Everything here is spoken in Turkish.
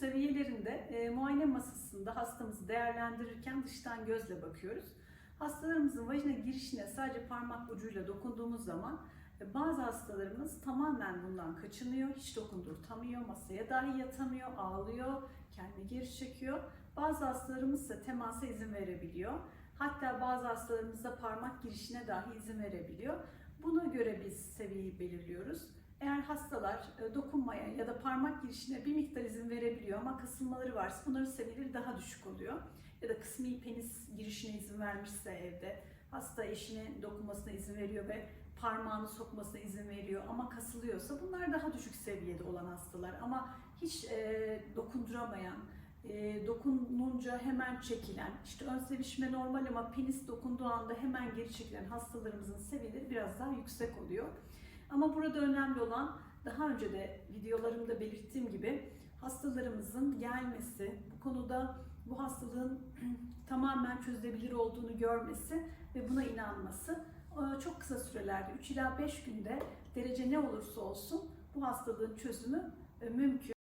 seviyelerinde e, muayene masasında hastamızı değerlendirirken dıştan gözle bakıyoruz. Hastalarımızın vajina girişine sadece parmak ucuyla dokunduğumuz zaman e, bazı hastalarımız tamamen bundan kaçınıyor, hiç dokundurtamıyor, masaya dahi yatamıyor, ağlıyor, kendini geri çekiyor. Bazı hastalarımız ise temasa izin verebiliyor. Hatta bazı hastalarımız da parmak girişine dahi izin verebiliyor. Buna göre biz seviyeyi belirliyoruz. Hastalar e, dokunmaya ya da parmak girişine bir miktar izin verebiliyor ama kasılmaları varsa bunların seviyeleri daha düşük oluyor. Ya da kısmi penis girişine izin vermişse evde hasta eşine dokunmasına izin veriyor ve parmağını sokmasına izin veriyor ama kasılıyorsa bunlar daha düşük seviyede olan hastalar. Ama hiç e, dokunduramayan, e, dokununca hemen çekilen, işte ön sevişme normal ama penis dokunduğu anda hemen geri çekilen hastalarımızın seviyeleri biraz daha yüksek oluyor. Ama burada önemli olan daha önce de videolarımda belirttiğim gibi hastalarımızın gelmesi, bu konuda bu hastalığın tamamen çözülebilir olduğunu görmesi ve buna inanması Ee, çok kısa sürelerde 3 ila 5 günde derece ne olursa olsun bu hastalığın çözümü e, mümkün.